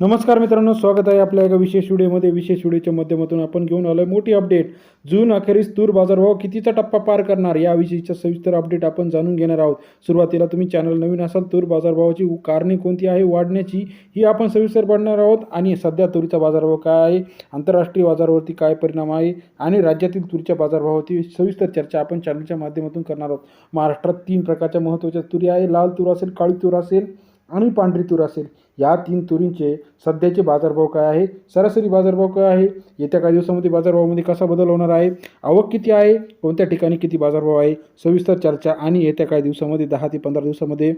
नमस्कार मित्रांनो स्वागत आहे आपल्या एका विशेष व्हिडिओमध्ये. विशेष व्हिडिओच्या माध्यमातून आपण घेऊन आलोय मोठी अपडेट जून अखेरीस तूर बाजारभाव कितीचा टप्पा पार करणार? याविषयीचा सविस्तर अपडेट आपण जाणून घेणार आहोत. सुरुवातीला तुम्ही चॅनल नवीन असाल तूर बाजारभावाची कारणे कोणती आहे वाढण्याची ही आपण सविस्तर पाडणार आहोत. आणि सध्या तुरीचा बाजारभाव काय आहे आंतरराष्ट्रीय बाजारावरती काय परिणाम आहे आणि राज्यातील तुरीच्या बाजारभावाची सविस्तर चर्चा आपण चॅनलच्या माध्यमातून करणार आहोत. महाराष्ट्रात तीन प्रकारच्या महत्त्वाच्या तुरी आहे. लाल तूर असेल काळी तूर असेल आणि पांढरी तूर असेल. या तीन तुरींचे सध्याचे बाजारभाव काय आहे? सरासरी बाजारभाव काय आहे? येत्या काही दिवसामध्ये बाजारभावामध्ये कसा बदल होणार आहे? आवक किती आहे? कोणत्या ठिकाणी किती बाजारभाव आहे? सविस्तर चर्चा आणि येत्या काही दिवसामध्ये दहा ते पंधरा दिवसामध्ये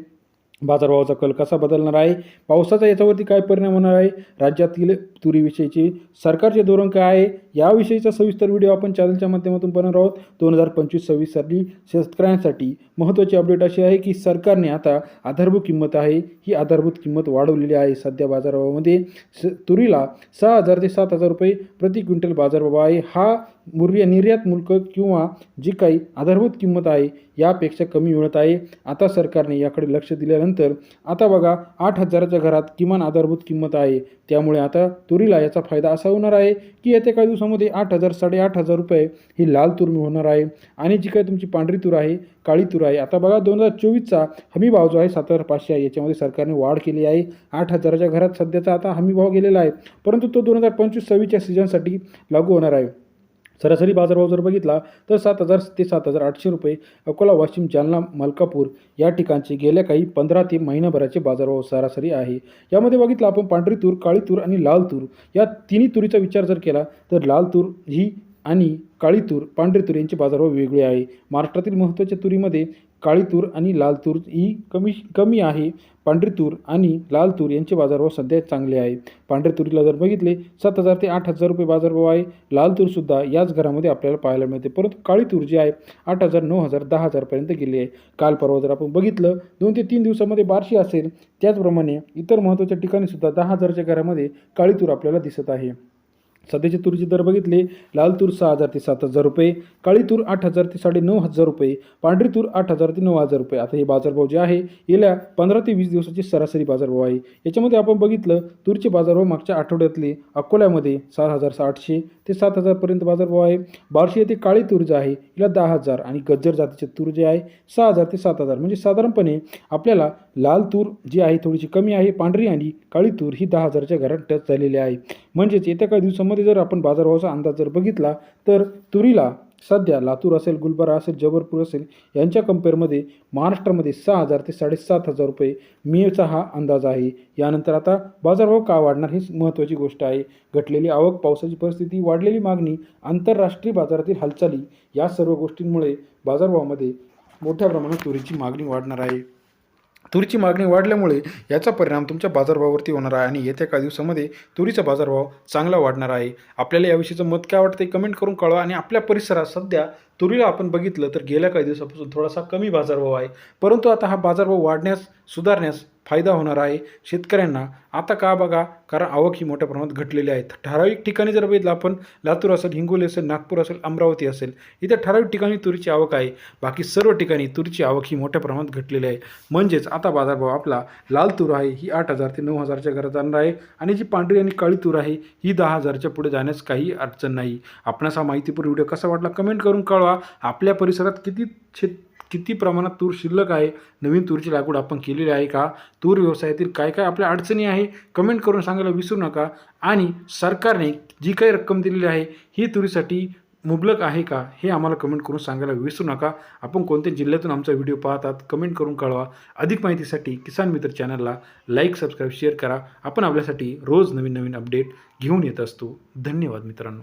बाजारभावाचा कल कसा बदलणार आहे? पावसाचा याच्यावरती काय परिणाम होणार आहे? राज्यातील तुरीविषयीचे सरकारचे धोरण काय आहे? याविषयीचा सविस्तर व्हिडिओ आपण चॅनलच्या माध्यमातून बनवणार आहोत. दोन हजार पंचवीस सव्वीस साली शेतकऱ्यांसाठी महत्त्वाची अपडेट अशी आहे की सरकारने आता आधारभूत किंमत आहे. ही आधारभूत किंमत वाढवलेली आहे सध्या बाजारभावामध्ये. स तुरीला सहा हजार ते सात हजार रुपये प्रति क्विंटल बाजारभाव आहे. हा मूर्य निर्यात मुल्क किंवा जी काही आधारभूत किंमत आहे यापेक्षा कमी मिळत आहे. आता सरकारने याकडे लक्ष दिल्यानंतर आता बघा आठ हजाराच्या घरात किमान आधारभूत किंमत आहे. त्यामुळे आता तुरीला याचा फायदा असा होणार आहे की येत्या काही दिवसामध्ये आठ हजार साडेआठ हजार रुपये ही लाल तूर होणार आहे. आणि जी काही तुमची पांढरी तूर आहे काळी तूर आहे आता बघा दोन हजार चोवीसचा हमी भाव जो आहे सात हजार पाचशे आहे. याच्यामध्ये सरकारने वाढ केली आहे. आठ हजाराच्या घरात सध्याचा आता हमी भाव गेलेला आहे. परंतु तो दोन हजार पंचवीस सव्वीसच्या सीझनसाठी लागू होणार आहे. सरासरी बाजारभाव जर बघितला तर सात हजार ते सात हजार आठशे रुपये अकोला वाशिम जालना मलकापूर या ठिकाणचे गेल्या काही पंधरा ते महिनाभराचे बाजारभाव सरासरी आहे. यामध्ये बघितलं आपण पांढरी तूर काळी तूर आणि लाल तूर. या तिन्ही तुरीचा विचार जर केला तर लाल तूर ही आणि काळी तूर पांढरी तूर यांचे बाजारभाव वेगळे आहे. महाराष्ट्रातील महत्त्वाच्या तुरीमध्ये काळी तूर आणि लाल तूर ही कमी कमी आहे. पांढरी तूर आणि लाल तूर यांचे बाजारभाव सध्या चांगले आहे. पांढऱ्या तुरीला जर बघितले सात हजार ते आठ हजार रुपये बाजारभाव आहे. लाल तूरसुद्धा याच घरामध्ये आपल्याला पाहायला मिळते. परंतु काळी तूर जी आहे आठ हजार नऊ हजार दहा हजारपर्यंत गेली आहे. काल परवा जर आपण बघितलं दोन ते तीन दिवसामध्ये बारशी असेल. त्याचप्रमाणे इतर महत्त्वाच्या ठिकाणीसुद्धा दहा हजारच्या घरामध्ये काळी तूर आपल्याला दिसत आहे. सध्याचे तुरीचे दर बघितले लाल तूर सहा हजार ते सात हजार रुपये काळी तूर आठ हजार ते साडे नऊ हजार रुपये पांढरी तूर आठ हजार ते नऊ हजार रुपये. आता हे बाजारभाव जे आहे गेल्या पंधरा ते वीस दिवसाचे सरासरी बाजारभाव आहे. याच्यामध्ये आपण बघितलं तूरचे बाजारभाव मागच्या आठवड्यातले अकोल्यामध्ये सात हजार आठशे ते सात हजारपर्यंत बाजारभाव आहे. बार्शी येथे काळी तूर जे आहे हिला दहा हजार आणि गज्जर जातीचे तूर जे आहे सहा हजार ते सात हजार. म्हणजे साधारणपणे आपल्याला लाल तूर जी आहे थोडीशी कमी आहे पांढरी आणि काळी तूर ही दहा हजारच्या घरात टच झालेली आहे. म्हणजेच येत्या काही दिवसामध्ये जर आपण बाजारभावाचा अंदाज जर बघितला तर तुरीला सध्या लातूर असेल गुलबर्गा असेल जबलपूर असेल यांच्या कम्पेअरमध्ये महाराष्ट्रामध्ये सहा हजार ते साडेसात हजार रुपये मेचा हा अंदाज आहे. यानंतर आता बाजारभाव का वाढणार ही महत्त्वाची गोष्ट आहे. घटलेली आवक पावसाची परिस्थिती वाढलेली मागणी आंतरराष्ट्रीय बाजारातील हालचाली या सर्व गोष्टींमुळे बाजारभावामध्ये मोठ्या प्रमाणात तुरीची मागणी वाढणार आहे. तुरीची मागणी वाढल्यामुळे याचा परिणाम तुमच्या बाजारभावावरती होणार आहे आणि येत्या काही दिवसामध्ये तुरीचा बाजारभाव चांगला वाढणार आहे. आपल्याला याविषयीचं मत काय वाटतं कमेंट करून कळवा आणि आपल्या परिसरात सध्या तुरीला आपण बघितलं तर गेल्या काही दिवसापासून थोडासा कमी बाजारभाव आहे. परंतु आता हा बाजारभाव वाढण्यास सुधारण्यास फायदा होणार आहे. शेतकऱ्यांना आता का बघा? कारण आवक ही मोठ्या प्रमाणात घटलेली आहे. ठराविक ठिकाणी जर बघितलं आपण लातूर असेल हिंगोली असेल नागपूर असेल अमरावती असेल इथे ठराविक ठिकाणी तुरीची आवक आहे. बाकी सर्व ठिकाणी तुरीची आवक ही मोठ्या प्रमाणात घटलेली आहे. म्हणजेच आता बाजारभाव आपला लाल तूर आहे ही आठ हजार ते नऊ हजारच्या घरात जाणार आहे आणि जी पांढरी आणि काळी तूर आहे ही दहा हजारच्या पुढे जाण्यास काही अडचण नाही. आपणास हा माहितीपूर्ण व्हिडिओ कसा वाटला कमेंट करून कळवा. आपल्या परिसरात किती शेत किती प्रमाणात तूर शिल्लक आहे? नवीन तूरची लागवड आपण केलेली आहे का? तूर व्यवसायातील काय काय आपल्या अडचणी आहे? कमेंट करून सांगायला विसरू नका. आणि सरकारने जी काही रक्कम दिलेली आहे ही तुरीसाठी मुबलक आहे का? हे आम्हाला कमेंट करून सांगायला विसरू नका. आपण कोणत्या जिल्ह्यातून आमचा व्हिडिओ पाहतात कमेंट करून कळवा. अधिक माहितीसाठी किसान मित्र चॅनलला लाईक सबस्क्राईब शेअर करा. आपण आपल्यासाठी रोज नवीन नवीन अपडेट घेऊन येत असतो. धन्यवाद मित्रांनो.